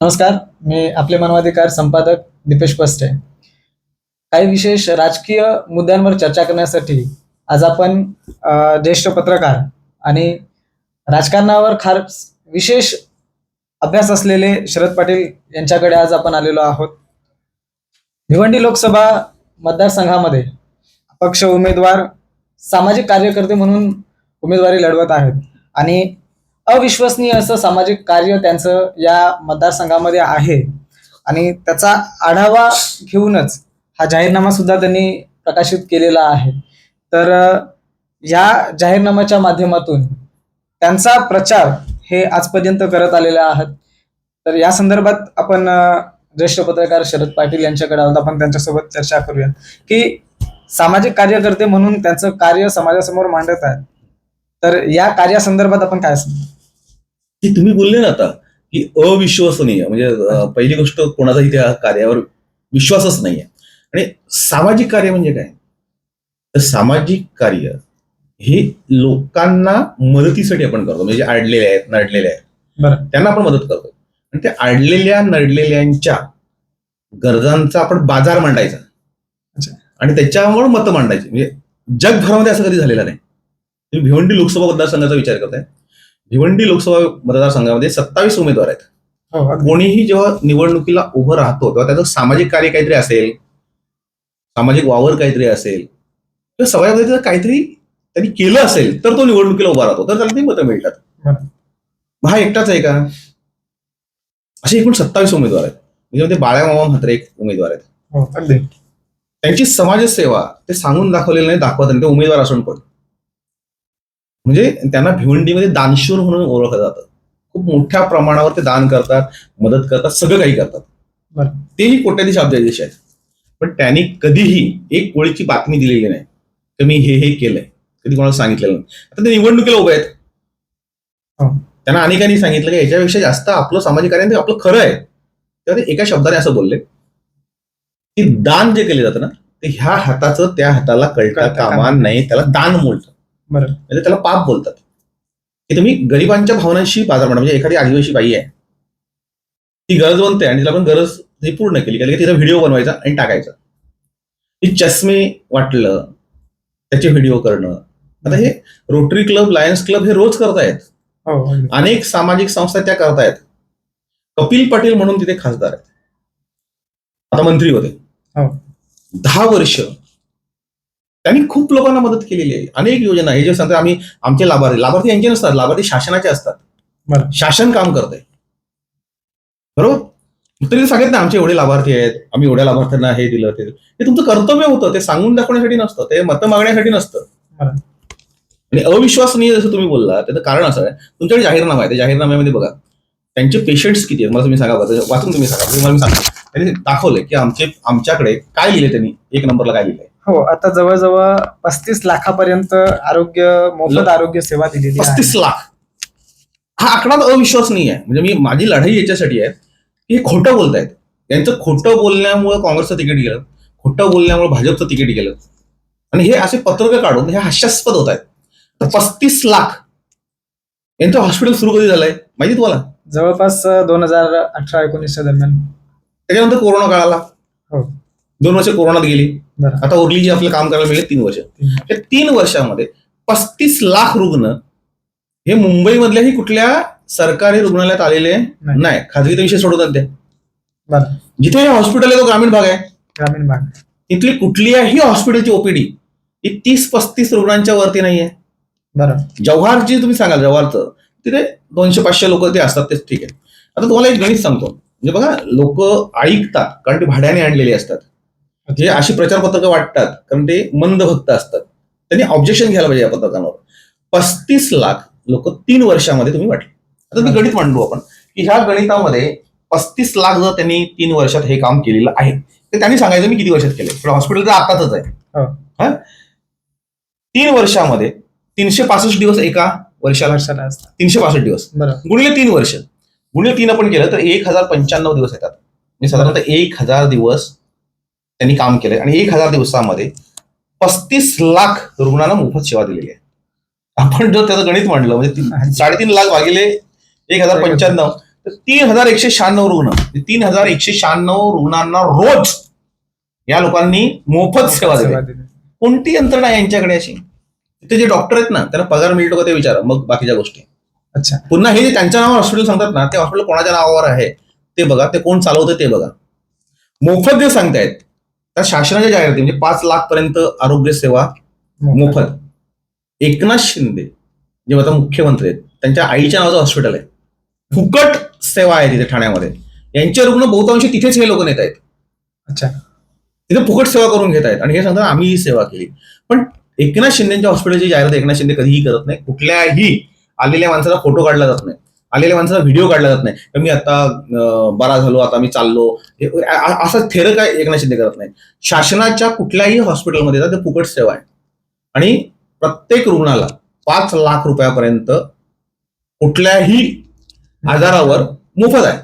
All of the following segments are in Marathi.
नमस्कार मी आपले मानवाधिकार संपादक दीपेश पस्टे. काही विशेष राजकीय मुद्द्यांवर चर्चा करण्यासाठी आज आपण ज्येष्ठ पत्रकार आणि राजकारणावर खार विशेष अभ्यास असलेले शरद पाटील यांच्याकडे आज आपण आलेलो आहोत. भिवंडी लोकसभा मतदारसंघामध्ये अपक्ष उमेदवार सामाजिक कार्यकर्ते म्हणून उमेदवारी लढवत आहेत आणि अविश्वसनीय असं सामाजिक कार्य त्यांचं या मतदारसंघामध्ये आहे. आणि त्याचा आढावा घेऊनच हा जाहीरनामा सुद्धा त्यांनी प्रकाशित केलेला आहे. तर या जाहीरनाम्याच्या माध्यमातून त्यांचा प्रचार हे आजपर्यंत करत आलेले आहात. तर या संदर्भात आपण ज्येष्ठ पत्रकार शरद पाटील यांच्याकडे आहोत. आपण त्यांच्यासोबत चर्चा करूया. की सामाजिक कार्यकर्ते म्हणून त्यांचं कार्य समाजासमोर मांडत आहेत. तर या कार्यासंदर्भात आपण काय सांगतो की तुम्ही बोलले ना आता की अविश्वसनीय म्हणजे पहिली गोष्ट कोणाचाही त्या कार्यावर विश्वासच नाहीये. आणि सामाजिक कार्य म्हणजे काय? तर सामाजिक कार्य हे लोकांना मदतीसाठी आपण करतो. म्हणजे अडलेले आहेत नडलेले आहेत त्यांना आपण मदत करतो आणि त्या अडलेल्या नडलेल्यांच्या गरजांचा आपण बाजार मांडायचा. आणि त्याच्यावर मतं मांडायची. म्हणजे जगभरामध्ये असं कधी झालेलं नाही. तुम्ही भिवंडी लोकसभा मतदारसंघाचा विचार करताय. भिवंडी लोकसभा मतदारसंघामध्ये सत्तावीस उमेदवार आहेत. हो. कोणीही जेव्हा निवडणुकीला उभं राहतो तेव्हा त्याचं सामाजिक कार्य काहीतरी असेल सामाजिक वावर काहीतरी असेल किंवा समाजामध्ये जर काहीतरी त्यांनी केलं असेल तर तो निवडणुकीला उभा राहतो तर त्याला ती मतं मिळतात. हा एकटाच आहे का? असे एकूण सत्तावीस उमेदवार आहेत. म्हणजे बाळ्या मामा म्हात्रे एक उमेदवार आहेत. हो त्यांची समाजसेवा ते सांगून दाखवलेलं नाही दाखवत नाही ते उमेदवार असून पण. म्हणजे त्यांना भिवंडीमध्ये दानशूर म्हणून ओळखलं जातं. खूप मोठ्या प्रमाणावर ते दान करतात मदत करतात सगळं काही करतात. तेही कोट्याधीश अब्जाधीश आहेत. पण त्यांनी कधीही एक ओळीची बातमी दिलेली नाही. की मी हे हे केलंय. कधी कोणाला सांगितलेलं नाही. आता ते निवडणुकीला उभे आहेत. हो. त्यांना अनेकांनी सांगितलं की याच्यापेक्षा जास्त आपलं सामाजिक कार्य आपलं खरं आहे. तेव्हा ते एका शब्दाने असं बोलले. की दान जे केले जातं ना ते ह्या हाताचं त्या हाताला कळता कामा कामा नाही त्याला दान बोलतात बरं. म्हणजे त्याला पाप बोलतात. की तुम्ही गरिबांच्या भावनांशी बाजार मांडा. म्हणजे एखादी आदिवासी बाई आहे. ती गरजवंत आहे आणि तिला पण गरज ती पूर्ण केली. कारण की तिचा व्हिडिओ बनवायचा आणि टाकायचा. ती चष्मे वाटलं त्याचे व्हिडिओ करणं. आता हे रोटरी क्लब लायन्स क्लब हे रोज करतायत. हो अगदी. अनेक सामाजिक संस्था त्या करतायत. कपिल पाटील म्हणून तिथे खासदार आहेत. आता मंत्री होते. हो. दहा वर्ष त्यांनी खूप लोकांना मदत केलेली आहे. अनेक योजना हे जे सांगतात आम्ही आमचे लाभार्थी लाभार्थी यांचे नसतात लाभार्थी शासनाचे असतात. शासन काम करतंय. बरोबर? तरी सांगत ना आमचे एवढे लाभार्थी आहेत आम्ही एवढ्या लाभार्थ्यांना हे दिलं ते. हे तुमचं कर्तव्य होतं ते सांगून दाखवण्यासाठी नसतं ते मतं मागण्यासाठी नसतं. आणि अविश्वसनीय जसं तुम्ही बोलला त्याचं कारण असं आहे तुमच्याकडे जाहीरनामा आहे त्या जाहीरनाम्यामध्ये बघा त्यांचे पेशंट्स किती आहेत? मला तुम्ही सांगा वाचून तुम्ही सांगा. तुम्ही मला मी सांगा त्यांनी दाखवलंय की आमचे आमच्याकडे काय लिहिले त्यांनी? एक नंबरला काय लिहिलंय? हो आता जवळजवळ पस्तीस लाखापर्यंत आरोग्य मोफत आरोग्य सेवा दिलेली आहे. पस्तीस लाख. हा आकडा अविश्वसनीय आहे. म्हणजे मी माझी लढाई याच्यासाठी आहे. की हे खोटं बोलतायत. यांचं खोटं बोलण्यामुळे काँग्रेसचं तिकीट गेलं. खोटं बोलण्यामुळे भाजपचं तिकीट गेलं. आणि हे असे पत्रक काढून हे हास्यास्पद होत आहेत तर पस्तीस लाख. यांचं हॉस्पिटल सुरू कधी झालंय? माहिती तुम्हाला? जवळपास दोन हजार अठरा एकोणीसच्या दरम्यान. त्याच्यानंतर कोरोना काळाला? हो. दोन वर्ष कोरोनात गेली. आता उरली जी आपलं काम करायला मिळेल तीन वर्ष. या तीन वर्षामध्ये पस्तीस लाख रुग्ण हे मुंबईमधल्याही कुठल्या सरकारी रुग्णालयात आलेले नाही. खाजगी विषय सोडतात ते. जिथे हे हॉस्पिटल आहे तो ग्रामीण भाग आहे. ग्रामीण भाग. तिथली कुठल्याही हॉस्पिटलची ओपीडी ही तीस पस्तीस रुग्णांच्या वरती नाहीये. बरं. जव्हारची तुम्ही सांगाल जव्हारचं तिथे दोनशे पाचशे लोक ते असतात तेच ठीक आहे. आता तुम्हाला एक गणित सांगतो. म्हणजे बघा लोक ऐकतात कारण ते भाड्याने आणलेली असतात. जे अशी प्रचार पत्रकं वाटतात कारण ते मंद भक्त असतात. त्यांनी ऑब्जेक्शन घ्यायला पाहिजे या पत्रकांवर. पस्तीस लाख लोक तीन वर्षामध्ये तुम्ही वाटले. आता मी गणित मांडू आपण. की ह्या गणितामध्ये पस्तीस लाख जर त्यांनी तीन वर्षात हे काम केलेलं आहे तर त्यांनी सांगायचं मी किती वर्षात केले हॉस्पिटल तर आताच आहे. हो. तीन वर्षामध्ये तीनशे पासष्ट दिवस एका वर्षाला तीनशे पासष्ट दिवस. गुणिले तीन वर्ष. गुणिले तीन आपण केलं तर एक हजार पंच्याण्णव दिवस येतात. म्हणजे साधारणतः एक हजार दिवस त्यांनी काम केलंय. आणि एक हजार दिवसामध्ये पस्तीस लाख रुग्णांना मोफत सेवा दिलेली आहे. आपण जर त्याचं गणित मांडलं म्हणजे साडेतीन लाख भागिले एक हजार पंच्याण्णव तर तीन हजार एकशे शहाण्णव रुग्ण. म्हणजे तीन हजार एकशे शहाण्णव रुग्णांना रोज या लोकांनी मोफत सेवा दिली. कोणती यंत्रणा आहे यांच्याकडे अशी? तिथे जे डॉक्टर आहेत ना त्यांना पगार मिळतो का ते विचारा मग बाकीच्या गोष्टी. अच्छा. पुन्हा हे जे त्यांच्या नावावर हॉस्पिटल सांगतात ना ते हॉस्पिटल कोणाच्या नावावर आहे ते बघा ते कोण चालवतं ते बघा. मोफत जे सांगतायत त्या शासनाच्या जाहिराती म्हणजे पाच लाख पर्यंत आरोग्य सेवा मोफत. एकनाथ शिंदे जे आता मुख्यमंत्री आहेत त्यांच्या आईच्या नावाचं हॉस्पिटल आहे. फुकट सेवा आहे तिथे ठाण्यामध्ये. यांचे रुग्ण बहुतांशी तिथेच हे लोक नेत आहेत. अच्छा. तिथे फुकट सेवा करून घेत आहेत. आणि हे सांगतात आम्ही ही सेवा केली. पण एकनाथ शिंदेच्या हॉस्पिटलची जाहिरात एकनाथ शिंदे कधीही करत नाही. कुठल्याही आलेल्या माणसाचा फोटो काढला जात नाही. आलेल्या माणसाचा व्हिडिओ काढला जात नाही. तर मी आता बरा झालो आता मी चाललो. हे- असं थेर काय एकनाथ शिंदे करत नाही. शासनाच्या कुठल्याही हॉस्पिटलमध्ये ते फुकट सेवा आहे. आणि प्रत्येक रुग्णाला पाच लाख रुपयापर्यंत कुठल्याही आजारावर मोफत आहे.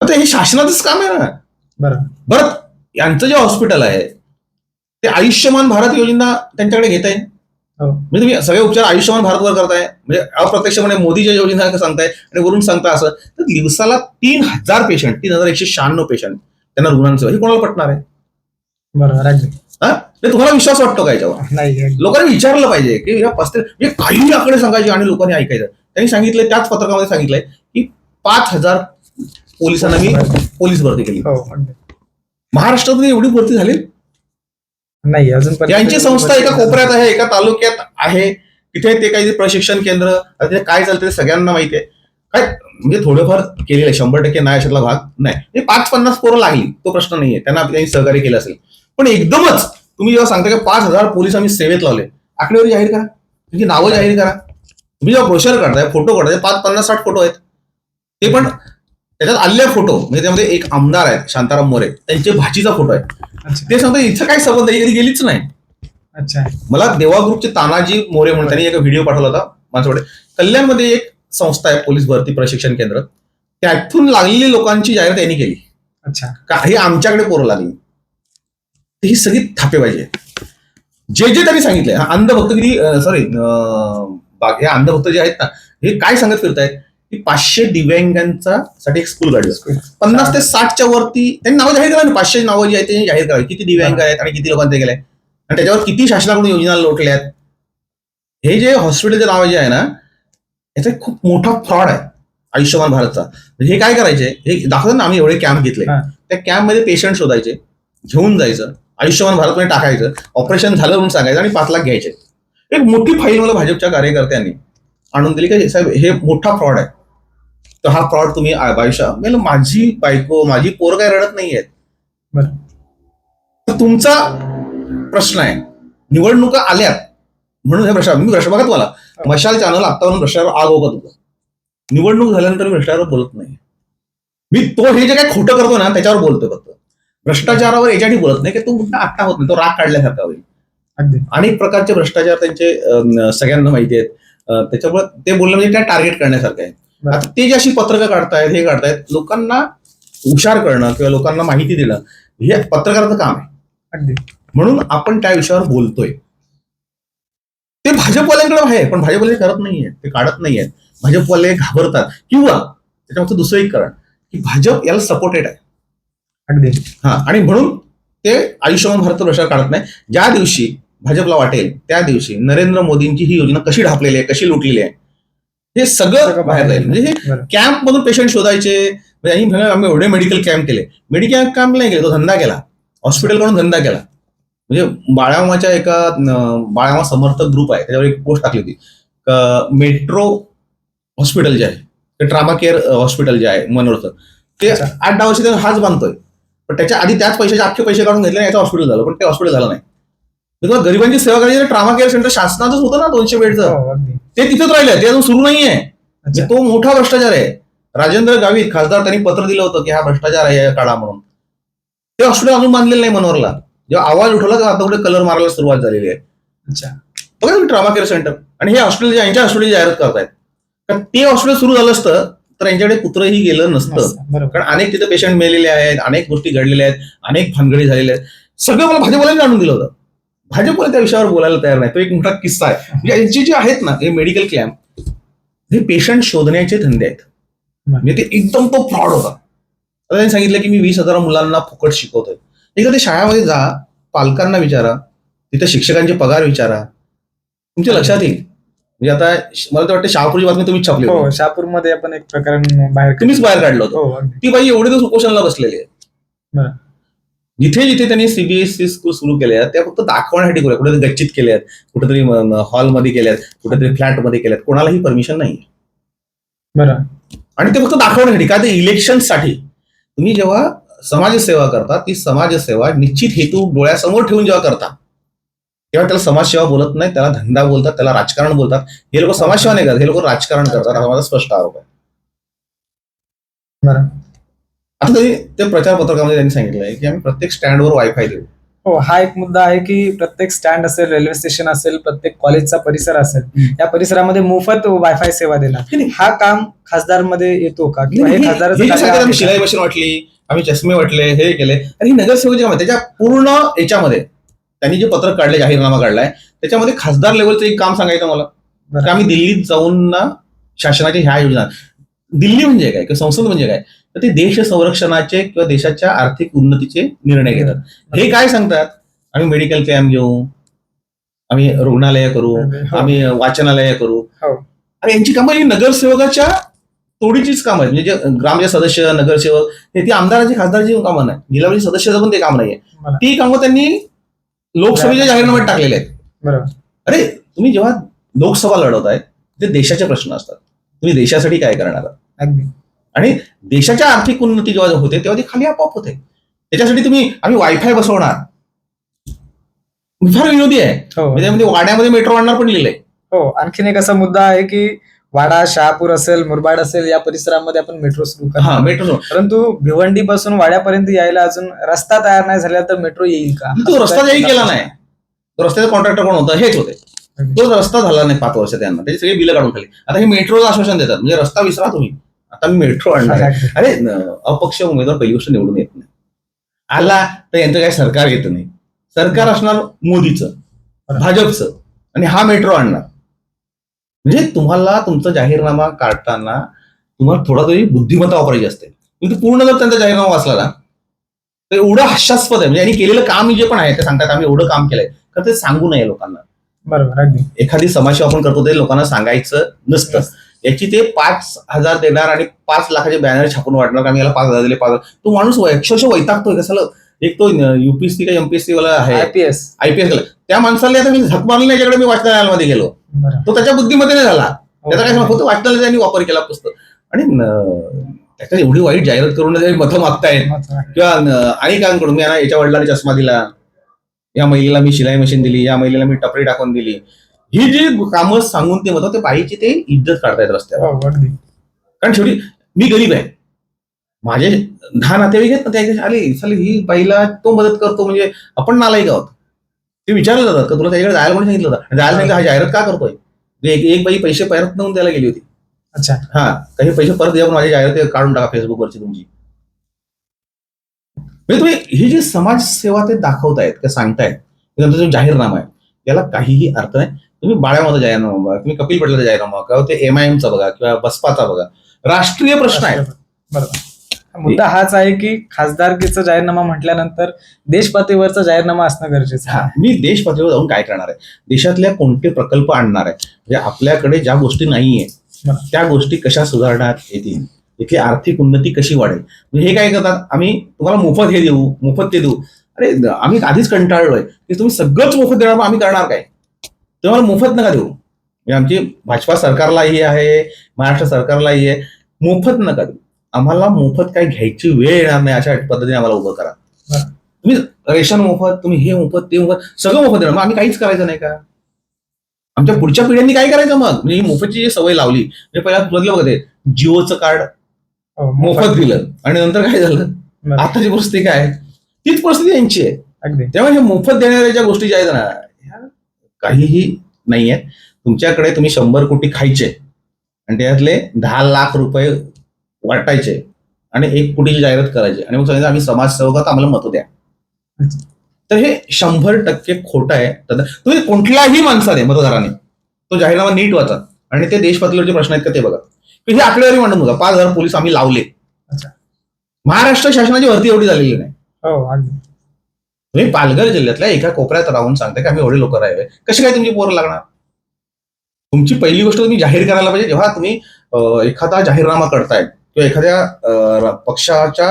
आता हे शासनाचंच काम आहे ना. बरं. बरं यांचं जे हॉस्पिटल आहे ते आयुष्यमान भारत योजना त्यांच्याकडे घेत आहे. म्हणजे तुम्ही सगळे उपचार आयुष्यमान भारतवर करताय. म्हणजे अप्रत्यक्षपणे मोदीच्या योजना सांगताय आणि वरून सांगता असं. तर दिवसाला तीन हजार पेशंट तीन हजार एकशे शहाण्णव पेशंट त्यांना रुग्णांचं. हे कोणाला पटणार आहे? बरोबर हा? म्हणजे तुम्हाला विश्वास वाटतो का याच्यावर. लोकांनी विचारलं पाहिजे की या पस्तीस म्हणजे काही आकडे सांगायचे आणि लोकांनी ऐकायचं. त्यांनी सांगितलं त्याच पत्रकामध्ये सांगितलंय की पाच हजार पोलिसांना मी पोलीस भरती केली. हो महाराष्ट्रात एवढी भरती झाली? नाही अजून यांची संस्था एका कोपऱ्यात आहे एका तालुक्यात आहे. तिथे ते काही प्रशिक्षण केंद्र काय चालतं ते सगळ्यांना माहिती आहे. काय म्हणजे थोडंफार केलेलं आहे. शंभर टक्के नाही अशातला भाग नाही. हे पाच पन्नास पोरं लागली तो प्रश्न नाहीये त्यांना त्यांनी सहकार्य केलं असेल. पण एकदमच तुम्ही जेव्हा सांगता की पाच हजार पोलीस आम्ही सेवेत लावले आकडेवारी जाहीर करा. तुमची नावं जाहीर करा. तुम्ही जेव्हा ब्रोशर काढताय फोटो काढताय पाच पन्नास साठ फोटो आहेत. ते पण त्याच्यात आलेले फोटो म्हणजे त्यामध्ये एक आमदार आहेत शांताराम मोरे. त्यांचे भाचीचा फोटो आहे. ते सांगतात इथं काय संबंध आहे? गेलीच नाही. अच्छा. मला देवा ग्रुपचे तानाजी मोरे म्हणून त्यांनी एक व्हिडिओ पाठवला होता माझ्याकडे कल्याणमध्ये एक संस्था आहे पोलीस भरती प्रशिक्षण केंद्र. त्यातून लागलेली लोकांची जाहिरात यांनी केली. अच्छा. हे आमच्याकडे पोरं लागली. ही सगळी थापे पाहिजे. जे जे त्यांनी सांगितलंय हा अंधभक्त किती सॉरी अंधभक्त जे आहेत ना हे काय सांगत फिरतायत? की पाचशे दिव्यांगांचा साठी एक स्कूल काढलं पन्नास ते साठच्या वरती त्यांनी नावं जाहीर करा ना पाचशे नावं जी आहेत ते जाहीर करावी. किती दिव्यांग आहेत आणि किती लोकांचे गेले आणि त्याच्यावर किती शासनाकडून योजना लोटल्यात. हे जे हॉस्पिटलचे नाव जे आहे ना याचा एक खूप मोठा फ्रॉड आहे आयुष्यमान भारतचा. म्हणजे हे काय करायचे? हे दाखवतात ना आम्ही एवढे कॅम्प घेतले. त्या कॅम्पमध्ये पेशंट शोधायचे घेऊन जायचं आयुष्यमान भारतमध्ये टाकायचं ऑपरेशन झालं म्हणून सांगायचं आणि पाच लाख घ्यायचे. एक मोठी फाईल मला भाजपच्या कार्यकर्त्यांनी आणून दिली की साहेब हे मोठा फ्रॉड आहे. तर हा फ्रॉड तुम्ही आयुष्या म्हणजे माझी बायको माझी पोरं काय रडत नाहीयेत. बरं. तर तुमचा प्रश्न आहे. निवडणुका आल्यात. म्हणून हे भ्रष्टाचार मी भ्रष्ट बघा तुम्हाला. मशाल चॅनल आत्तावरून भ्रष्टाचार आग होत होतं. निवडणूक झाल्यानंतर मी भ्रष्टाचारावर बोलत नाही. मी तो हे जे काही खोटं करतो ना त्याच्यावर बोलतो फक्त. भ्रष्टाचारावर याच्यासाठी बोलत नाही की तो मुद्दा आत्ता होत नाही तो राग काढल्यासारखा होईल. अगदी. अनेक प्रकारचे भ्रष्टाचार त्यांचे सगळ्यांना माहिती आहेत. त्याच्यामुळे ते बोलणं म्हणजे त्या टार्गेट करण्यासारखं आहे. आता ते जे अशी पत्रकं काढतायत हे काढतायत लोकांना हुशार करणं किंवा लोकांना माहिती देणं हे पत्रकाराचं काम आहे. अगदी. म्हणून आपण त्या विषयावर बोलतोय. ते भाजपवाल्यांकडे आहे पण भाजपवाले करत नाहीये ते काढत नाहीयेत. भाजपवाले घाबरतात. किंवा त्याच्यामागचं दुसरं एक कारण की भाजप याला सपोर्टेड आहे. अगदी. हा आणि म्हणून ते आयुष्यमान भारत प्रचार काढत नाही. ज्या दिवशी भाजपला वाटेल त्या दिवशी नरेंद्र मोदींची ही योजना कशी ढापलेली आहे कशी लुटलेली आहे हे सगळं बाहेर जाईल. म्हणजे हे कॅम्प मधून पेशंट शोधायचे. म्हणजे आम्ही एवढे मेडिकल कॅम्प केले. मेडिकल कॅम्प नाही केले तो धंदा केला. हॉस्पिटलकडून धंदा केला. म्हणजे बाळामाच्या एका बाळामा समर्थक ग्रुप आहे त्याच्यावर एक पोस्ट टाकली होती. मेट्रो हॉस्पिटल जे आहे ते ट्रामा केअर हॉस्पिटल जे आहे मनोरचं ते. आठ दहा वर्ष हाच बांधतोय. पण त्याच्या आधी त्याच पैशाचे अख्खे पैसे काढून घेतले याचं हॉस्पिटल झालं. पण ते हॉस्पिटल झालं नाही. तुम्हाला गरिबांची सेवा करायची ट्रामा केअर सेंटर शासनाचंच होतं ना दोनशे बेडचं? हो ते तिथेच राहिलं ते अजून सुरू नाहीये. तो मोठा भ्रष्टाचार आहे. राजेंद्र गावित खासदार त्यांनी पत्र दिलं होतं की हा भ्रष्टाचार आहे या काळा म्हणून. ते हॉस्पिटल अजून बांधलेलं नाही मनोहरला. जेव्हा आवाज उठवला तेव्हा आता कुठे कलर मारायला सुरुवात झालेली आहे. अच्छा. बघा तुम्ही ट्रामा केअर सेंटर आणि हे हॉस्पिटल यांच्या हॉस्पिटल जाहिरात करतायत. कारण ते हॉस्पिटल सुरू झालं असतं तर यांच्याकडे कुत्रंही गेलं नसतं. कारण अनेक तिथे पेशंट मेलेले आहेत अनेक गोष्टी घडलेल्या आहेत अनेक भानगडी झालेल्या आहेत. सगळं मला भाजपवाल्यांनी आणून दिलं होतं. भाजपवाले त्या विषयावर बोलायला तयार नाही. तो एक मोठा किस्सा आहे. म्हणजे यांचे जे आहेत ना हे मेडिकल कॅम्प हे पेशंट शोधण्याचे धंदे आहेत. म्हणजे ते एकदम तो फ्रॉड होता. आता त्यांनी सांगितलं की मी वीस हजार मुलांना फुकट शिकवतोय. एकदा ते शाळेमध्ये जा पालकांना विचारा तिथे शिक्षकांचे पगार विचारा. तुमच्या लक्षात येईल. म्हणजे आता मला तर वाटतं शहापूरची बातमी तुम्हीच छापली हो शहापूरमध्ये आपण एक प्रकरण बाहेर तुम्हीच बाहेर काढलं होतं. हो ती बाई एवढे दिवस उपोषणाला बसलेली आहे. जिथे जिथे त्यांनी सीबीएसई स्कूल सुरू केल्या आहेत त्या फक्त दाखवण्यासाठी केल्या कुठेतरी गच्चीत केल्या आहेत. कुठेतरी हॉलमध्ये आहेत. कुठेतरी फ्लॅटमध्ये केल्यात कोणालाही परमिशन नाही बरं. आणि ते फक्त दाखवण्यासाठी का ते इलेक्शनसाठी तुम्ही जेव्हा समाजसेवा करता ती समाजसेवा निश्चित हेतू डोळ्यासमोर ठेवून जेव्हा करता तेव्हा त्याला समाजसेवा बोलत नाही त्याला धंदा बोलतात त्याला राजकारण बोलतात. हे लोक समाजसेवा नाही करतात हे लोक राजकारण करतात. हा माझा स्पष्ट आरोप आहे. बरं. आता तरी ते प्रचार पत्रकामध्ये त्यांनी सांगितलंय की आम्ही प्रत्येक स्टँडवर वायफाय देऊ. हो हा एक मुद्दा आहे की प्रत्येक स्टँड असेल रेल्वे स्टेशन असेल प्रत्येक कॉलेजचा परिसर असेल. या परिसरामध्ये मोफत वायफाय सेवा देणार. हा काम खासदारमध्ये येतो का? सांगितलं, आहे? शिलाई मशीन वाटली आम्ही चष्मे वाटले हे केले. आणि ही आहेत. त्याच्या पूर्ण याच्यामध्ये त्यांनी जे पत्रक काढले जाहीरनामा काढलाय त्याच्यामध्ये खासदार लेवलचं एक काम सांगायचं मला. आम्ही दिल्लीत जाऊन ना शासनाच्या ह्या योजना दिल्ली म्हणजे काय? किंवा संसद म्हणजे काय? तर ते देश संरक्षणाचे किंवा देशाच्या आर्थिक उन्नतीचे निर्णय घेतात. हे काय सांगतात? आम्ही मेडिकल कॅम्प घेऊ आम्ही रुग्णालय करू हो. आम्ही वाचनालय करू. हो. आणि यांची कामं ही नगरसेवकाच्या तोडीचीच कामं आहेत. म्हणजे ग्रामचे सदस्य नगरसेवक हे ती आमदाराची खासदारची कामं नाही. परिषद सदस्याचं पण ते काम नाहीये. ती कामं त्यांनी लोकसभेच्या जाहीरनाम्यात टाकलेले आहेत. अरे तुम्ही जेव्हा लोकसभा लढवताय ते देशाचे प्रश्न असतात. तुम्ही देशासाठी काय करणार? अगदी. आणि देशाच्या आर्थिक उन्नती जेव्हा होते तेव्हा ती खाली आपोआप होते. त्याच्यासाठी तुम्ही आम्ही वायफाय बसवणार. फार विनोदी आहे. हो. त्यामध्ये वाड्यामध्ये मेट्रो आणणार पण लिहिलंय. हो आणखीन एक असा मुद्दा आहे की वाडा शहापूर असेल मुरबाड असेल या परिसरामध्ये आपण मेट्रो सुरू करणार. मेट्रो परंतु भिवंडी पासून वाड्यापर्यंत यायला अजून रस्ता तयार नाही झाला तर मेट्रो येईल का? तो रस्ता जाही केला नाही. रस्त्याचा कॉन्ट्रॅक्टर कोण होता? हेच होते. तो रस्ता झाला नाही पाच वर्ष त्यांना. त्याची सगळी बिलं काढून खाली. आता हे मेट्रोचं आश्वासन देतात. म्हणजे रस्ता विसरा तुम्ही. आता मी मेट्रो आणणार आहे. अरे अपक्ष उमेदवार पहिली गोष्ट निवडून येत नाही. आला तर यांचं काय सरकार येत नाही. सरकार असणार मोदीचं भाजपचं. आणि हा मेट्रो आणणार. म्हणजे तुम्हाला तुमचा जाहीरनामा काढताना तुम्हाला थोडा तरी बुद्धिमत्ता वापरायची असते. तुम्ही पूर्ण जर त्यांचा जाहीरनामा वाचला ना तर एवढं हास्यास्पद आहे. म्हणजे यांनी केलेलं काम जे पण आहे ते सांगतात आम्ही एवढं काम केलंय. तर ते सांगू नये लोकांना. बरोबर अगदी. एखादी समाजसेवा आपण करतो ते लोकांना सांगायचं नसतं. याची ते पाच हजार देणार आणि पाच लाखाचे बॅनर छापून वाटणार का आम्ही याला पाच हजार दिले पाच हजार. तो माणूस वै- अक्षरशः वैतागतोय कशाला? एक तो युपीएससी का एमपीएससी वाला आहे. आयपीएस आयपीएस त्या माणसाला आता मी झक मारली याच्याकडे मी वाचनालयामध्ये गेलो. तो त्याच्या बुद्धीमध्ये नाही झाला. त्याचा काय सांग फक्त वाचनालय त्यांनी वापर केला पुस्तक. आणि त्याच्यात एवढी वाईट जाहिरात करून ते मतं मागतायत. किंवा अनेकांकडून मी याच्या वडिलांनी चष्मा दिला. या महिलेला मी शिलाई मशीन दिली या महिलेला मी टपरी टाकून दिली. ही जी कामं सांगून ते मत ते बाईची ते इज्जत काढतायत रस्त्यावर. हो कारण शेवटी मी गरीब आहे. माझे दहा नातेवाईक आहेत ना त्या आले चालेल ही बाईला तो मदत करतो म्हणजे आपण नालायक आहोत. ते विचारलं जातात का तुला त्याच्याकडे जायला म्हणून सांगितलं होतं? जायला सांगितलं हा जाहिरात का करतोय? म्हणजे एक एक बाई पैसे परत नव्हून त्याला गेली होती. अच्छा. हा काही पैसे परत द्या पण माझी जाहिरात काढून टाका फेसबुकवरची तुमची. म्हणजे तुम्ही ही जी समाजसेवा ते दाखवतायत का सांगतायत त्यांचा जो जाहीरनामा आहे याला काहीही अर्थ नाही. तुम्ही बाळ्यामध्ये जाहीरनामा बघा तुम्ही कपिल पटेलचा जाहीरनामा किंवा ते एम आय एमचा बघा किंवा बसपाचा बघा राष्ट्रीय प्रश्न आहे. बरोबर. मुद्दा हाच आहे की खासदारकीचा जाहीरनामा म्हटल्यानंतर देश पातळीवरचा जाहीरनामा असणं गरजेचं हा, आहे. मी देश पातळीवर जाऊन काय करणार आहे? देशातल्या कोणते प्रकल्प आणणार आहे? म्हणजे आपल्याकडे ज्या गोष्टी नाहीये. त्या गोष्टी कशा सुधारण्यात येतील इथली आर्थिक उन्नती कशी वाढेल? म्हणजे हे काय करतात? आम्ही तुम्हाला मोफत हे देऊ मोफत ते देऊ. अरे आम्ही आधीच कंटाळलोय की तुम्ही सगळंच मोफत देणार आम्ही करणार काय? तुम्हाला मोफत नका देऊ. म्हणजे आमची भाजपा सरकारलाही आहे महाराष्ट्र सरकारलाही आहे. मोफत नका देऊ. आम्हाला मोफत काय घ्यायची वेळ येणार नाही अशा पद्धतीने आम्हाला उभं करा. तुम्ही रेशन मोफत तुम्ही हे मोफत ते मोफत सगळं मोफत देणार. मग आम्ही काहीच करायचं नाही का? आमच्या पुढच्या पिढ्यांनी काय करायचं मग? म्हणजे मोफतची जी सवय लावली म्हणजे पहिला बदलं बघा ते जिओचं कार्ड. मोफत दिलं. आणि नंतर काय झालं. आताची परिस्थिती काय आहे? तीच परिस्थिती यांची आहे. अगदी. त्यामुळे हे मोफत देणाऱ्या ज्या गोष्टी ज्या आहेत ना ह्या काहीही नाही आहेत तुमच्याकडे तुम्ही शंभर कोटी खायचे. आणि त्यातले दहा लाख रुपये वाटायचे. आणि एक कोटीची जाहिरात करायची. आणि मग सांगायचं आम्ही समाजसेवकात आम्हाला मत द्या. तर हे शंभर टक्के खोटं आहे. तुम्ही कुठल्याही माणसाने मतदाराने तो जाहीरनामा नीट वाचा. आणि ते देश पातळीवरचे प्रश्न आहेत का ते बघा. हे आकडेवारी मांडून बघा पाच हजार पोलीस आम्ही लावले. महाराष्ट्र शासनाची भरती एवढी झालेली नाही. हो तुम्ही पालघर जिल्ह्यातल्या एका कोपऱ्यात राहून सांगता की आम्ही एवढे लोक राहिले. कशी काय तुमची पोरं लागणार? तुमची पहिली गोष्ट तुम्ही जाहीर करायला पाहिजे. जेव्हा तुम्ही एखादा जाहीरनामा करताय किंवा एखाद्या पक्षाच्या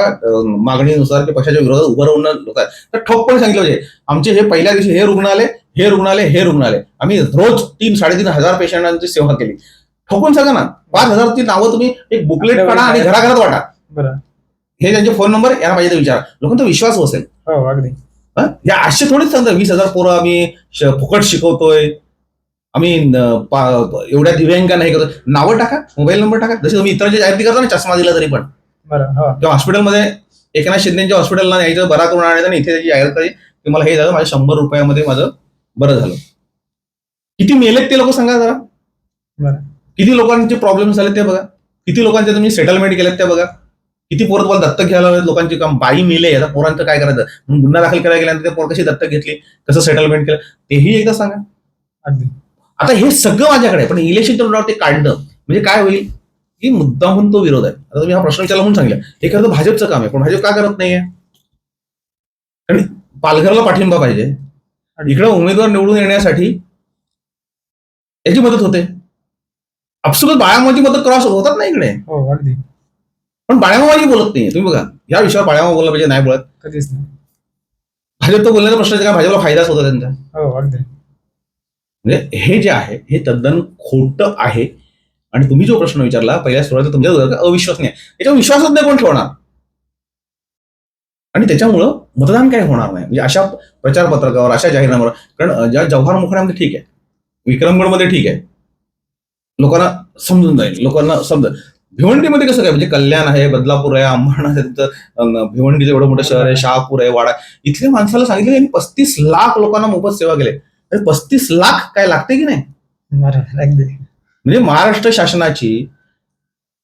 मागणीनुसार किंवा पक्षाच्या विरोधात उभं राहून लोक आहेत. तर ठोकपणे सांगितलं पाहिजे. आमचे हे पहिल्या दिवशी हे रुग्णालय हे रुग्णालय हे रुग्णालय. आम्ही रोज तीन साडेतीन हजार पेशंटांची सेवा केली. ठोकून सांगा ना? पाच हजारची नावं तुम्ही एक बुकलेट काढा आणि घराघरात वाटा. बरं. हे त्यांचे फोन नंबर यांना पाहिजे ते विचारा. लोकांचा विश्वास बसेल. हो अगदी. हं? आशे थोडीच सांगतात वीस हजार पोरं आम्ही फुकट शिकवतोय. आम्ही एवढ्या दिव्यांगांना हे करतो नावं टाका मोबाईल नंबर टाका. जसे तुम्ही इतरांची जाहिराती करता ना चष्मा दिला तरी पण. बरं हो. किंवा हॉस्पिटलमध्ये एकनाथ शिंदेच्या हॉस्पिटलला यायचं बरा करून आणायचं आणि इथे त्याची जाहिरात करायची की मला हे झालं माझ्या शंभर रुपयामध्ये माझं बरं झालं. किती मेलेत ते लोक सांगा जरा. बरं. किती लोकांचे प्रॉब्लेम झाले ते बघा. किती लोकांचे तुम्ही सेटलमेंट केलेत ते बघा. किती पोरं तुम्हाला दत्तक घ्यायला लोकांची काम. बाई मेले आता पोरांचं काय करायचं? म्हणून गुन्हा दाखल करायला गेल्यानंतर ते पोर कशी दत्तक घेतली? कसं सेटलमेंट केलं? तेही एकदा सांगा. अगदी. आता हे सगळं माझ्याकडे पण इलेक्शन तोंडावर ते काढणं म्हणजे काय होईल? की मुद्दामून तो विरोध आहे. आता तुम्ही हा प्रश्न विचारला म्हणून सांगितलं. हे खरं तर भाजपचं काम आहे. पण भाजप का करत नाहीये? कारण पालघरला पाठिंबा पाहिजे. इकडे उमेदवार निवडून येण्यासाठी याची मदत होते. आपसुकच बाळामाची मदत क्रॉस होतात ना इकडे हो अगदी। पण बाळामाची बोलत नाही तुम्ही बघा या विषयावर बाळामा बोलला पाहिजे नाही बोलत। कधीच नाही। भाजप तर बोलण्याचा प्रश्न काय भाजपला फायदाच होता त्यांचा हो अगदी। म्हणजे हे जे आहे हे तद्दन खोटं आहे. आणि तुम्ही जो प्रश्न विचारला पहिल्या सुरुवातीला तुमच्या अविश्वसनीय. याच्यावर विश्वासच नाही कोण ठेवणार? आणि त्याच्यामुळं मतदान काय होणार नाही? म्हणजे अशा प्रचार पत्रकावर अशा जाहीरनाम्यावर. कारण ज्या जव्हार मुखड्यामध्ये ठीक आहे. विक्रमगडमध्ये ठीक आहे. लोकांना समजून जाईल लोकांना समजेल भिवंडीमध्ये कसं काय म्हणजे कल्याण आहे बदलापूर आहे अंबरनाथ आहे तिथं भिवंडीचं एवढं मोठं शहर आहे शहापूर आहे वाडा इथल्या माणसाला सांगितलं की यांनी पस्तीस लाख लोकांना मोफत सेवा केली अरे पस्तीस लाख काय लागते की नाही? म्हणजे महाराष्ट्र शासनाची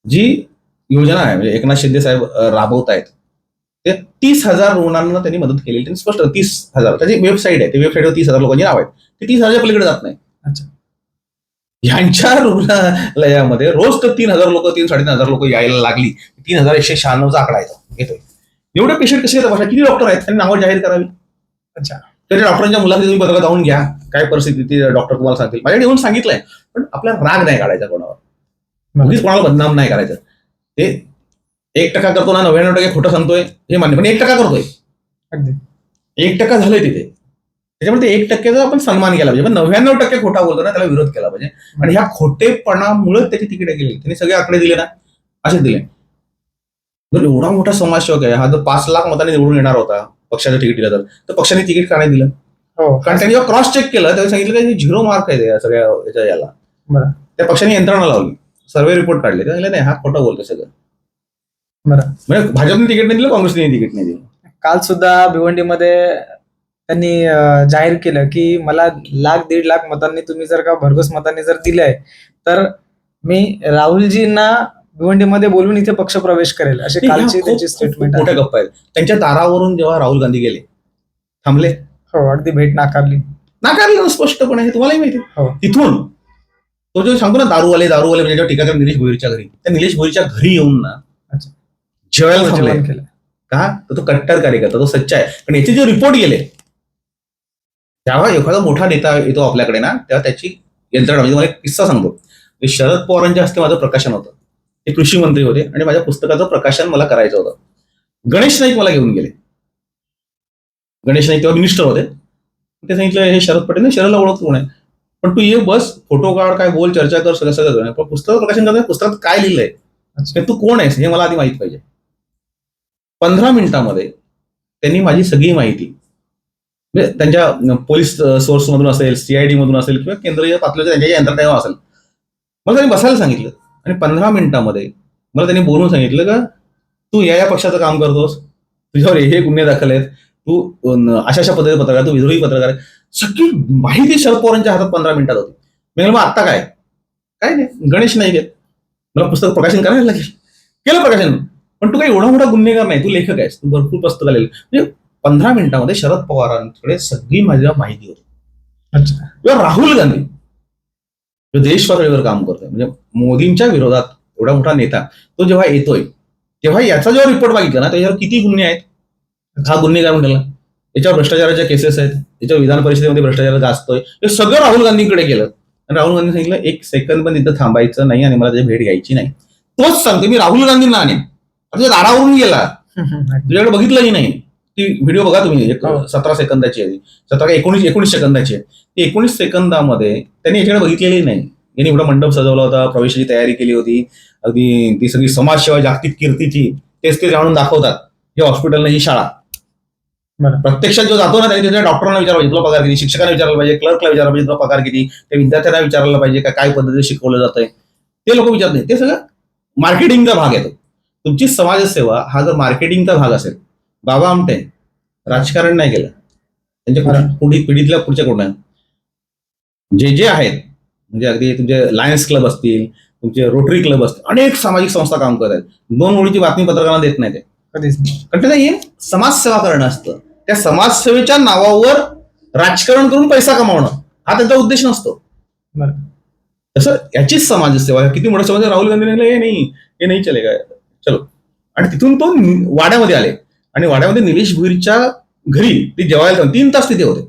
जी योजना आहे म्हणजे एकनाथ शिंदे साहेब राबवत आहेत ते तीस हजार रुग्णांना त्यांनी मदत केली त्यांनी स्पष्ट तीस हजार त्याची वेबसाईट आहे ते वेबसाईटवर तीस हजार लोकांची नाव आहेत. ते तीस हजारच्या पलीकडे जात नाही. अच्छा. ह्यांच्या रुग्णालयामध्ये रोज तर तीन हजार लोक तीन साडेतीन हजार लोक यायला लागली. तीन हजार एकशे शहाण्णवचा आकडा येतो येतोय. एवढे पेशंट कसे येतात? किती डॉक्टर आहेत? त्यांनी नावं जाहीर करावी. अच्छा. तरी डॉक्टरांच्या मुलाखती तुम्ही पत्रकात जाऊन घ्या. काय परिस्थिती ती डॉक्टर तुम्हाला सांगतील. माझ्याकडे येऊन सांगितलंय पण आपला राग नाही काढायचा कोणावर. उगीच कोणाला बदनाम नाही करायचं. ते एक टक्का करतो ना नव्याण्णव टक्के खोटं सांगतोय हे मान्य. पण एक टक्का करतोय. अगदी. एक टक्का झालंय तिथे. त्याच्यामुळे ते एक टक्क्याचा आपण सन्मान केला पाहिजे. पण नव्याण्णव टक्के खोटा बोलतो ना त्याला विरोध केला पाहिजे. आणि ह्या खोटेपणामुळे त्याची तिकीट गेली. त्यांनी सगळे आकडे दिले ना? असेच दिले. जर एवढा मोठा समाजसेवक आहे. हा जर पाच लाख मतांनी निवडून येणार होता पक्षाचं तिकीट दिलं तर तर पक्षाने तिकीट का नाही दिलं? हो. कारण त्यांनी जेव्हा क्रॉस चेक केलं तेव्हा सांगितलं की झिरो मार्क आहे या सगळ्या याच्या याला. त्या पक्षाने यंत्रणा लावली. सर्वे रिपोर्ट काढले. ते सांगितलं नाही हा खोटं बोलतो सगळं. बरं. म्हणजे भाजपने तिकीट नाही दिलं काँग्रेसने तिकीट नाही दिलं. काल सुद्धा भिवंडीमध्ये त्यांनी जाहीर केलं की मला लाख दीड लाख मतांनी तुम्ही जर का भरघोस मतांनी जर दिलंय तर मी राहुलजींना भिवंडीमध्ये बोलून इथे पक्ष प्रवेश करेल ह्या कालची त्यांची स्टेटमेंट मोठ्या गप्पा आहेत. त्यांच्या दारावरून जेव्हा राहुल गांधी गेले थांबले? हो अगदी भेट नाकारली. नाकारलं ना स्पष्टपणे हे तुम्हालाही माहिती. हो. तिथून तो जो सांगतो ना दारूवाले दारूवाले म्हणजे जेव्हा टीका करतात निलेश भोईरच्या घरी त्या निलेश भोईरच्या घरी येऊन ना. जेवायला जेवण केलं. का? तो कट्टर कार्यकर्ता तो सच्चा आहे. पण याचे जे रिपोर्ट गेले तेव्हा एखादा मोठा नेता येतो आपल्याकडे ना तेव्हा त्याची यंत्रणा म्हणजे मला एक किस्सा सांगतो. शरद पवारांच्या हस्ते माझं प्रकाशन होतं. ते कृषी मंत्री होते आणि माझ्या पुस्तकाचं प्रकाशन मला करायचं होतं. गणेश नाईक मला घेऊन गेले. गणेश नाईक तेव्हा मिनिस्टर होते. ते सांगितलं हे शरद पटेल शरदला ओळख कोण आहे? पण तू ये बस फोटो काढ काय बोल चर्चा कर सगळं सगळं. पण पुस्तक प्रकाशन करताना पुस्तकात काय लिहिलंय? तू कोण आहेस हे मला आधी माहीत पाहिजे. पंधरा मिनिटामध्ये त्यांनी माझी सगळी माहिती म्हणजे त्यांच्या पोलीस सोर्स मधून असेल सीआयडी मधून असेल किंवा केंद्रीय पातळीच्या त्यांच्या यंत्रणेवर असेल. मला त्यांनी बसायला सांगितलं. आणि पंधरा मिनिटामध्ये मला त्यांनी बोलून सांगितलं का तू या या पक्षाचं काम करतोस. तुझ्यावर हे गुन्हे दाखल आहेत. तू अशा अशा पद्धतीचे पत्रकार तू विद्रोही पत्रकार आहे. सगळी माहिती शरद पवारांच्या हातात पंधरा मिनिटात होती. मी म्हणलं, मग आत्ता काय? काय नाही. गणेश नाही घेत मला पुस्तक प्रकाशन करायला लागेल. केलं प्रकाशन. पण तू काही एवढा मोठा गुन्हेगार नाही. तू लेखक आहेस. तू भरपूर पुस्तकं लिहिली म्हणजे पंधरा मिनिटामध्ये शरद पवारांकडे सगळी माझ्या माहिती होती. अच्छा. किंवा राहुल गांधी जो देश पातळीवर काम करतोय म्हणजे मोदींच्या विरोधात एवढा मोठा नेता तो जेव्हा येतोय तेव्हा याचा जेव्हा रिपोर्ट बघितला ना त्याच्यावर किती गुन्हे आहेत? हा गुन्हे काय म्हणतात याच्यावर भ्रष्टाचाराच्या केसेस आहेत. याच्यावर विधान परिषदेमध्ये भ्रष्टाचार गाजतोय हे सगळं राहुल गांधींकडे केलं. आणि राहुल गांधी सांगितलं एक सेकंद पण तिथं थांबायचं नाही आणि मला त्याची भेट घ्यायची नाही. तोच सांगतो मी राहुल गांधींना आणेन. दारावरून गेला. तुझ्याकडे बघितलंही नाही. ती व्हिडिओ बघा तुम्ही एक हो. सतरा सेकंदाची आहे सतरा का एकोणीस एकोणीस सेकंदाची आहे. ती एकोणीस सेकंदामध्ये त्यांनी याच्याकडे बघितलेली नाही. यांनी एवढा मंडप सजवला होता प्रवेशाची तयारी केली होती. अगदी ती सगळी समाजसेवा जागतिक कीर्तीची तेच ते जाणून दाखवतात. हे हॉस्पिटल ही शाळा. प्रत्यक्षात जो जातो ना त्यांनी त्याच्या डॉक्टरांना विचारलं पाहिजे तुला पगार किती? शिक्षकांना विचारलं पाहिजे क्लर्कला विचारलं पाहिजे तुला पगार किती? त्या विद्यार्थ्यांना विचारलं पाहिजे का काय पद्धतीने शिकवलं जातंय? ते लोक विचारत नाही ते सगळं मार्केटिंगचा भाग येतो तुमची समाजसेवा हा जर मार्केटिंगचा भाग असेल बाबा आमटे राजकारण नाही केलं. त्यांच्या बरं. पुढे- पुढी पिढीतल्या पुढच्या कोण जे जे आहेत म्हणजे अगदी तुमचे लायन्स क्लब असतील तुमचे रोटरी क्लब असतील अनेक सामाजिक संस्था काम करत आहेत. दोन ओळीची बातमी पत्रकारांना देत नाही ते. कधीच नाही. कारण त्यांना हे समाजसेवा करणं असतं. त्या समाजसेवेच्या नावावर राजकारण करून पैसा कमावणं हा त्यांचा उद्देश नसतो. तसं याचीच समाजसेवा किती मोठं समाज राहुल गांधी हे नाही हे नाही चलेगा. चलो. आणि तिथून तो वाड्यामध्ये आले. आणि वाड्यामध्ये निलेश भुईरच्या घरी ते जेवायला जाऊन तीन तास तिथे होते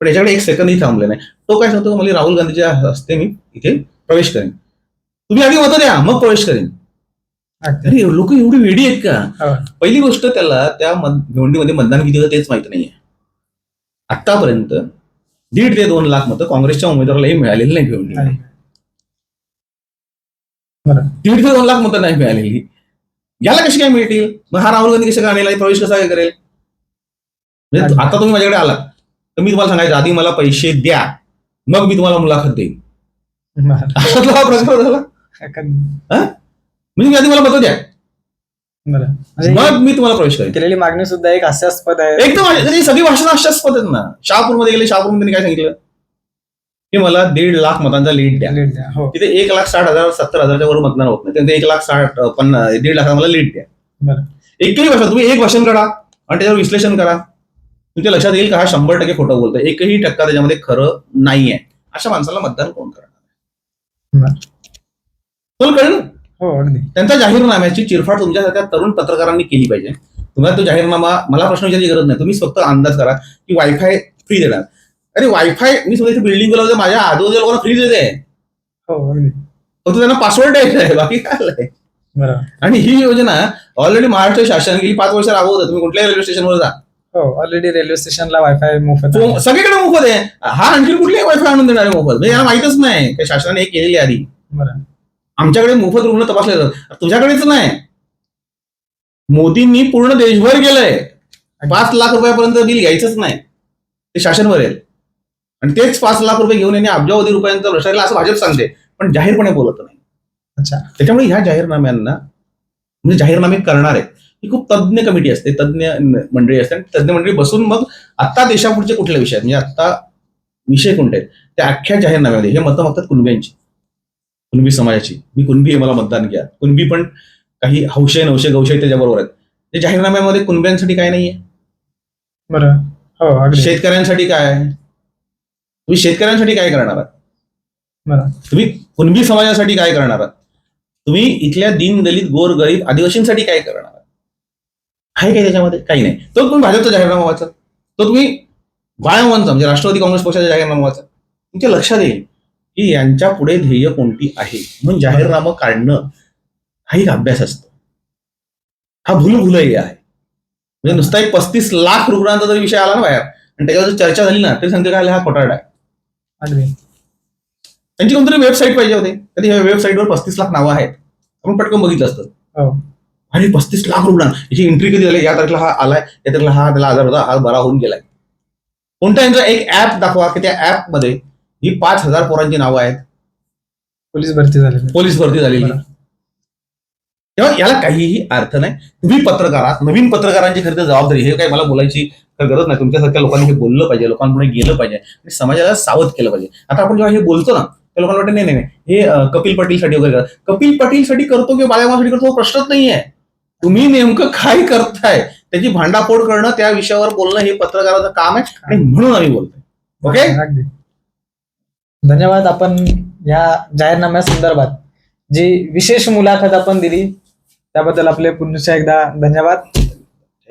पण याच्याकडे एक सेकंदही थांबले नाही तो काय सांगतो मला राहुल गांधीच्या हस्ते मी इथे प्रवेश करेन तुम्ही आधी मतं द्या मग प्रवेश करेन. अरे लोक एवढी वेडी आहेत का हो. पहिली गोष्ट त्याला त्या निवडणुकीमध्ये मतदान किती होतं तेच माहिती नाहीये आतापर्यंत दीड ते दोन लाख मतं काँग्रेसच्या उमेदवारालाही मिळालेली नाही. बरं. दीड ते दोन लाख मतं नाही मिळालेली याला कशी काय मिळतील मग हा राहुल गांधी कशा काय आणलेला आहे? प्रवेश कसा काय करेल म्हणजे. आता तुम्ही माझ्याकडे आलात तर मी तुम्हाला सांगायचं आधी मला पैसे द्या मग मी तुम्हाला मुलाखत देईन हा प्रकार झाला म्हणजे आधी मला मतं द्या. म्हणजे मग मी तुम्हाला प्रवेश करेन केलेली मागणी सुद्धा एक हास्यास्पद आहे एकदम. ही सगळी भाषण अशाच आहेत ना शहापूरमध्ये गेले शहापूरमध्ये काय सांगितलं की मला दीड लाख मतांचा लीड द्या. लीड द्या. हो. तिथे एक लाख साठ हजार सत्तर हजारच्या वर मतदान होत नाही. त्यांचं एक लाख साठ पन्नास दीड लाख मला लीड द्या. बरं. एकही भाषा तुम्ही एक भाषण करा आणि त्याच्यावर विश्लेषण करा. तुमच्या लक्षात येईल का हा शंभर टक्के खोटं बोलतोय? एकही टक्का त्याच्यामध्ये खरं नाहीये. अशा माणसाला मतदान कोण करणार. तुला कळलं हो अगदी. त्यांच्या जाहीरनाम्याची चिरफाड तुमच्यासारख्या तरुण पत्रकारांनी केली पाहिजे. तुम्हाला तो जाहीरनामा मला प्रश्न विचारायची गरज नाही. तुम्ही फक्त अंदाज करा की वायफाय फ्री देणार. अरे वायफाय मी सुद्धा इथे बिल्डिंग गेलो माझ्या आजूबाजूला लोकांना फ्री देते हो अगदी. फक्त त्यांना पासवर्ड द्यायचा आहे बाकी काय आलंय बरोबर आणि ही योजना ऑलरेडी महाराष्ट्र शासन गेली पाच वर्ष राबवत तुम्ही कुठल्याही रेल्वे स्टेशनवर जा. हो ऑलरेडी रेल्वे स्टेशनला वायफाय मोफत तो. सगळीकडे मोफत आहे. हा आणखी कुठली वायफाय आणून देणार आहे मोफत. म्हणजे याला माहितच नाही की शासनाने हे केलेली आधी. बरं. आमच्याकडे मोफत रुग्ण तपासले जातात. तुझ्याकडेच नाही. मोदींनी पूर्ण देशभर गेलंय पाच लाख रुपयापर्यंत बिल घ्यायचंच नाही. ते शासनवर आहे. आणि तेच पाच लाख रुपये घेऊन यांनी अब्जावधी रुपयांचा भ्रष्टाचार असं भाजप सांगते पण जाहीरपणे बोलत नाही. अच्छा. त्याच्यामुळे ह्या जाहीरनाम्यांना म्हणजे जाहीरनामे करणारे ही खूप तज्ज्ञ कमिटी असते तज्ज्ञ मंडळी असते आणि तज्ज्ञ मंडळी बसून मग आता देशापुढचे कुठले विषय आहेत? म्हणजे आता विषय कोणते आहेत? त्या अख्ख्या जाहीरनाम्यामध्ये हे मतं मागतात कुणब्यांची कुणबी समाजाची. मी कुणबी आहे मला मतदान घ्या. कुणबी पण काही हौशे नवशे गौशे त्याच्याबरोबर आहेत. ते जाहीरनाम्यामध्ये कुणब्यांसाठी काय नाहीये? बरं. हो शेतकऱ्यांसाठी काय आहे? तुम्ही शेतकऱ्यांसाठी काय करणार आहात? तुम्ही कुणबी समाजासाठी काय करणार आहात? तुम्ही इथल्या दीन दलित गोर गरीब आदिवासींसाठी काय करणार आहात? आहे काय त्याच्यामध्ये? काही नाही. तो तुम्ही भाजपचा जाहीरनामा वाचा. तो तुम्ही बाळावांचा म्हणजे राष्ट्रवादी काँग्रेस पक्षाचा जाहीरनामा वाचा. तुमच्या लक्षात येईल की यांच्या पुढे ध्येय कोणती आहे? म्हणून जाहीरनामा काढणं हा एक अभ्यास असतो. हा भुलभुलैया आहे. म्हणजे नुसता एक पस्तीस लाख रुग्णांचा जरी विषय आला ना बाहेर आणि त्याच्यावर जर चर्चा झाली ना तरी सांगते काय हा खोटारडा आहे. त्यांची कोणतरी वेबसाईट पाहिजे होते. कधी ह्या वेबसाईटवर पस्तीस लाख नावं आहेत. आपण पटकन बघितलं असतं. हो. आणि पस्तीस लाख रुग्ण. याची एंट्री कधी झाली या तारखेला हा आलाय. या तारखेला हा त्याला आजार होता. हा बरा होऊन गेलाय. कोणत्या यांचा एक ऍप दाखवा की त्या ऍपमध्ये ही पाच हजार पोरांची नावं आहेत. पोलीस भरती झाली. पोलीस भरती झालेली. तेव्हा याला काहीही अर्थ नाही. तुम्ही पत्रकार आहात नवीन पत्रकारांची खरी तर जबाबदारी. हे काही मला बोलायची तर गरज नाही. तुमच्यासारख्या लोकांनी हे बोललं पाहिजे लोकांपुढे गेलं पाहिजे. आणि समाजाला सावध केलं पाहिजे. आता आपण जेव्हा हे बोलतो ना त्या लोकांना वाटतं नाही नाही हे कपिल पाटीलसाठी वगैरे कपिल पाटीलसाठी करतो किंवा बाळामासाठी करतो प्रश्नच नाही नाहीये. तुम्ही नेमकं काय करताय? त्याची भांडाफोड करणं त्या विषयावर बोलणं हे पत्रकाराचं काम आहे आणि म्हणून आम्ही बोलतोय. ओके? धन्यवाद आपण या जाहीरनाम्या संदर्भात. जी विशेष मुलाखत आपण दिली त्याबद्दल आपले पुन्हा एकदा धन्यवाद.